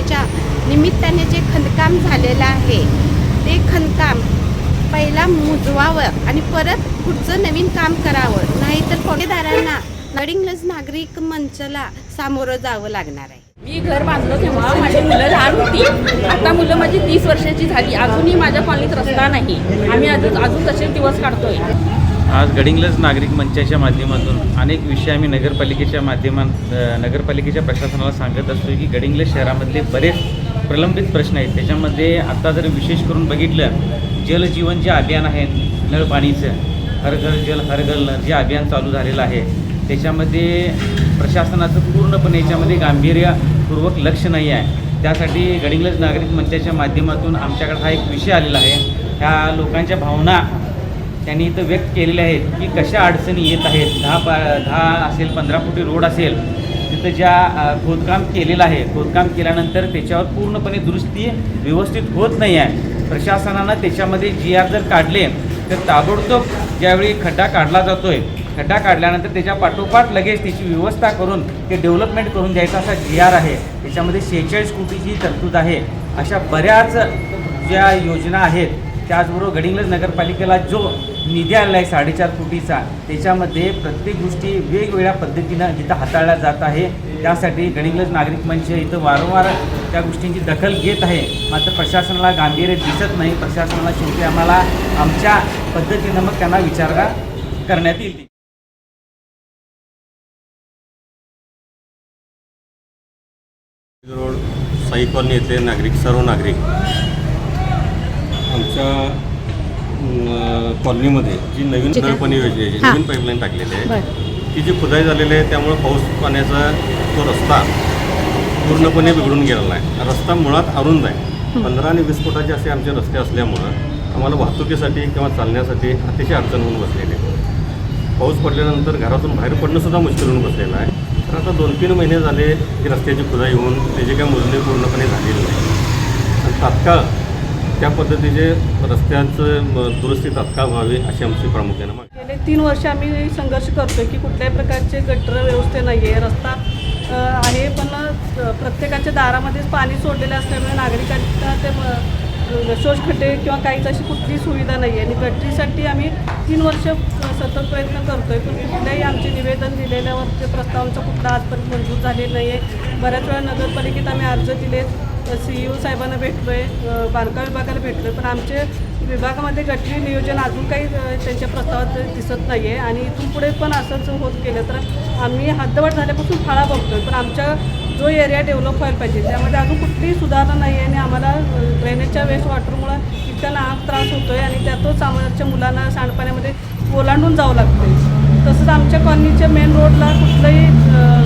योजना निमित्ताने जे खणकाम झालेलं आहे ते खणकाम पहिला मुजवावं आणि परत पुढचं नवीन काम करावं. नाहीतर ठेकेदारांना नडिंगलज नागरिक मंचला सामोरं जावं लागणार आहे. मी घर बांधलं तेव्हा माझी मुलं लहान होती. आता मुलं माझी तीस वर्षाची झाली. अजूनही माझ्या कॉलनीत रस्ता नाही. आम्ही अजून अजून तसे दिवस काढतोय. आज गडिंग्लज नागरिक मंचाच्या माध्यमातून अनेक विषय आम्ही नगरपालिकेच्या माध्यमात नगरपालिकेच्या प्रशासनाला सांगत असतो की गडिंग्लज शहरामधले बरेच प्रलंबित प्रश्न आहेत. त्याच्यामध्ये आत्ता जर विशेष करून बघितलं जलजीवन जे अभियान आहे नळ पाणीचं हर घर जल हर घर नळ जे अभियान चालू झालेलं आहे त्याच्यामध्ये प्रशासनाचं पूर्णपणे याच्यामध्ये गांभीर्यपूर्वक लक्ष नाही आहे. त्यासाठी गडिंग्लज नागरिक मंचाच्या माध्यमातून आमच्याकडे हा एक विषय आलेला आहे. ह्या लोकांच्या भावना त्यांनी इथं व्यक्त केलेले आहेत की कशा अडचणी येत आहेत. दहा पा दहा असेल पंधरा फुटी रोड असेल तिथं ज्या खोदकाम केलेलं आहे. खोदकाम केल्यानंतर त्याच्यावर पूर्णपणे दुरुस्ती व्यवस्थित होत नाही आहे. प्रशासनानं त्याच्यामध्ये जी आर जर काढले तर ताबडतोब ज्यावेळी खड्डा काढला जातोय खड्डा काढल्यानंतर त्याच्या पाठोपाठ लगेच त्याची व्यवस्था करून ते डेव्हलपमेंट करून द्यायचा असा जी आर आहे. त्याच्यामध्ये शेहेचाळीस कोटीची तरतूद आहे. अशा बऱ्याच ज्या योजना आहेत त्याचबरोबर गडिंग्लज नगरपालिकेला जो निधी आलेला आहे साडेचार कोटीचा त्याच्यामध्ये प्रत्येक गोष्टी वेगवेगळ्या पद्धतीनं जिथं हाताळल्या जात आहे त्यासाठी गडिंग्लज नागरिक मंच इथं वारंवार त्या गोष्टींची दखल घेत आहे. मात्र प्रशासनाला गांभीर्य दिसत नाही. प्रशासनाला शेवटी आम्हाला आमच्या पद्धतीनं मग त्यांना विचारणा करण्यात येईल. रोड साई कॉलनी येथले नागरिक सर्व नागरिक आमच्या कॉलनीमध्ये जी नवीन नळपाणी योजना आहे जी नवीन पाईपलाईन टाकलेली आहे ती जी खुदाई झालेली आहे त्यामुळे पाऊस पाण्याचा तो रस्ता पूर्णपणे बिघडून गेलेला आहे. रस्ता मुळात अरुंद आहे. पंधरा आणि वीस फुटाचे असे आमचे रस्ते असल्यामुळं आम्हाला वाहतुकीसाठी किंवा चालण्यासाठी अतिशय अडचण होऊन बसलेली आहे. पाऊस पडल्यानंतर घरातून बाहेर पडणं सुद्धा मुश्किल होऊन बसलेलं आहे. तर आता दोन तीन महिने झाले की रस्त्याची खुदाई होऊन त्याची काही मोजणी पूर्णपणे झालेली नाही. आणि तात्काळ त्या पद्धतीचे रस्त्यांचं दुरुस्ती तात्काळ व्हावी अशी आमची प्रामुख्यानं मागणी. गेले तीन वर्ष आम्ही संघर्ष करतोय की कुठल्याही प्रकारचे गटर व्यवस्था नाही आहे रस्ता आहे पण प्रत्येकाच्या दारामध्येच पाणी सोडलेलं असल्यामुळे नागरिकांना ते म- शोषखड्डे किंवा काहीच अशी कुठली सुविधा नाही आहे आणि गटरीसाठी आम्ही तीन वर्ष सतत प्रयत्न करतोय पण कुठल्याही आमचे निवेदन दिलेल्यावर ते प्रस्तावांचा कुठला आजपर्यंत मंजूर झालेला नाही आहे बऱ्याच वेळा नगरपालिकेत आम्ही अर्ज दिलेत. सी यू ओ साहेबांना भेटलो आहे बांधकाम विभागाला भेटलो आहे पण आमचे विभागामध्ये गटरी नियोजन अजून काही त्यांच्या प्रस्तावात दिसत नाही आहे आणि इथून पुढे पण असंच होत गेलं तर आम्ही हद्दवाढ झाल्यापासून फाळा आहे पण आमच्या जो एरिया डेव्हलप व्हायला पाहिजे त्यामध्ये अजून कुठलीही सुधारणा नाही आहे आणि आम्हाला ड्रेनेजच्या वेस्ट वॉटरमुळं इतका आग त्रास होतो आहे आणि त्यातच आमच्या मुलांना सांडपाण्यामध्ये ओलांडून जावं लागतं तसंच आमच्या कॉलनीच्या मेन रोडला कुठलंही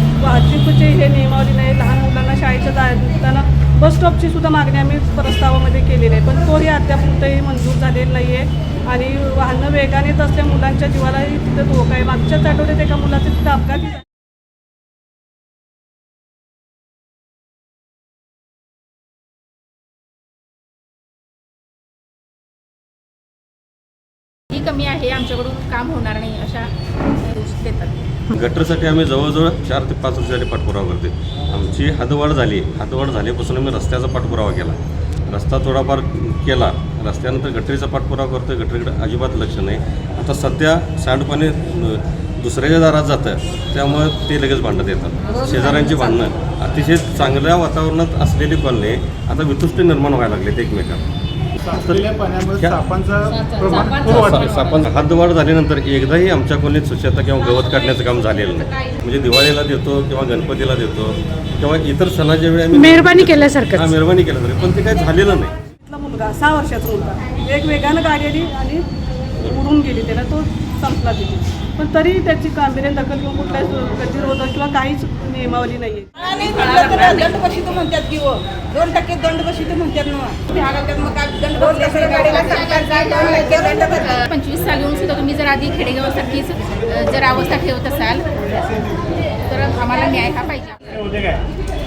बस स्टॉपची सुद्धा मागणी आम्ही प्रस्तावामध्ये केलेली आहे. पण तोही अद्याप कुठेही मंजूर झालेला नाही आहे आणि वाहनं वेगाने येत असल्या मुलांच्या जीवालाही तिथे धोका आहे. मागच्याच आठवड्यात एका मुलाचा तिथं अपघात ही कमी आहे. आमच्याकडून काम होणार नाही अशा देतात. गटरसाठी आम्ही जवळजवळ चार ते पाच वर्षासाठी पाठपुरावा करते आमची हदवाढ झाली. हदवाढ झाल्यापासून आम्ही रस्त्याचा पाठपुरावा केला. रस्ता थोडाफार केला. रस्त्यानंतर गटरीचा पाठपुरावा करतो गटरीकडे अजिबात लक्ष नाही. आता सध्या सांडपाणी दुसऱ्याच्या दारात जातं. त्यामुळे ते लगेच भांडत येतात. शेजाऱ्यांची भांडणं. अतिशय चांगल्या वातावरणात असलेली कॉलनी आता वितुष्टी निर्माण व्हायला लागलेत एकमेकात साचलेल्या पाण्यामुळे क्या- सापांचं प्रमाण खूप वाढलं आपण झाल्यानंतर एकदाही आमच्या खोलीत स्वच्छता किंवा गवत काढण्याचं काम झालेलं नाही. म्हणजे दिवाळीला देतो किंवा गणपतीला देतो किंवा इतर सणाच्या वेळी आम्ही मेहरबानी केल्यासारखं हा मेहरबानी केलं तरी पण ते काही झालेलं नाही. मुलगा सहा वर्षाचा मुलगा एक वेगानं गाडी आली आणि उडून गेली. त्याला तो संपला तिथे. पण तरी त्याची गांभीर्य दखल किंवा कुठल्याच गतिरोधक किंवा काहीच नियमावली नाही दंड म्हणतात की हो. दोन टक्के दंड बशी म्हणतात ना. पंचवीस साल येऊन सुद्धा तुम्ही जर आधी खेडेगावासारखीच अ, जर अवस्था ठेवत असाल तर आम्हाला न्याय हा पाहिजे.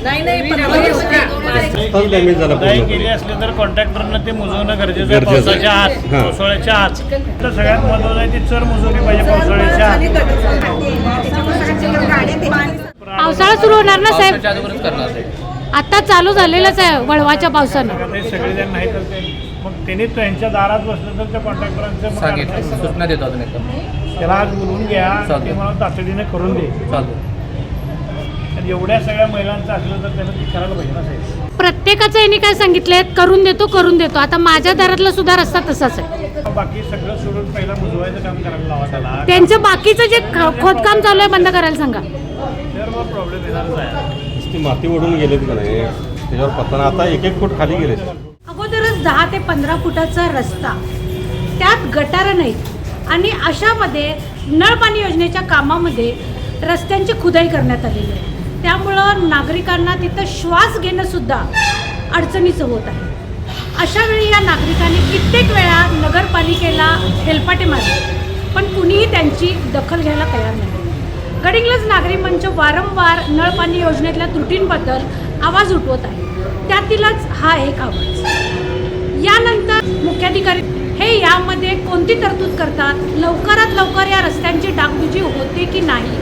नाही नाही डॅमेज झाला असली तर कॉन्ट्रॅक्टरनं ते मुजवणं गरजेचं आहे. पावसाच्या आत. पावसाळ्याच्या आत. तर सगळ्यात महत्वाचं आहे ती चर मुजवली पाहिजे पावसाळ्याच्या आत. पावसाळा सुरू होणार ना साहेब? आता चालू झालेलंच आहे वळवाच्या पावसानं. आता सगळेजण नाही तर ते मग त्यांनी त्यांच्या दारात बसलं तर त्या कॉन्ट्रॅक्टरांचं अडचण सूचना देतो अजून एकदम त्याला आज बोलवून घ्या. चालतंय. ते मला तातडीने करून दे. चालतो आणि एवढ्या सगळ्या महिलांचं असलं तर त्यानं ते करायला पाहिजे ना साहेब. प्रत्येकाचं यांनी काय सांगितलंय? करून देतो करून देतो. आता माझ्या दारातला सुद्धा रस्ता तसाच आहे. बाकी सगळं सोडून पहिला मुजवायचं काम करायला लावा त्याला. त्यांचं बाकीचं जे ख- खोदकाम चालू आहे बंद करायला सांगा. प्रॉब्लेम येणारच आहे नुसती माती ओढून गेलेत का नाही? त्याच्यावर पत्ताना आता एक एक फूट खाली गेले अगोदरच दहा ते पंधरा फुटाचा रस्ता. त्यात गटारं नाहीत. आणि अशामध्ये नळ पाणी योजनेच्या कामामध्ये रस्त्यांची खुदाई करण्यात आलेली आहे. त्यामुळं नागरिकांना तिथं श्वास घेणं सुद्धा अडचणीचं होत आहे. अशा वेळी या नागरिकांनी कित्येक वेळा नगरपालिकेला हेलपाटे मारले पण कुणीही त्यांची दखल घ्यायला तयार नाही. गडिंग्लज नागरी मंच वारंवार नळपाणी योजनेतल्या त्रुटींबद्दल आवाज उठवत आहे. त्यातीलच हा एक आवाज. यानंतर मुख्याधिकारी हे यामध्ये कोणती तरतूद करतात? लवकरात लवकर या रस्त्यांची डागडुजी होते की नाही?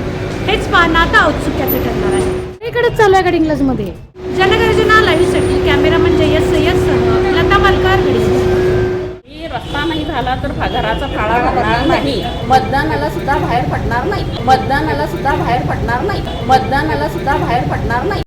हेच पाहणं आता औत्सुक्याचे ठरणार आहे. इकडेच चालू आहे गडिंग्लजमध्ये. जनगर्जना लाईव्हसाठी नाही. मतदानाला सुद्धा बाहेर पडणार नाही. मतदानाला सुद्धा बाहेर पडणार नाही. मतदानाला सुद्धा बाहेर पडणार नाही.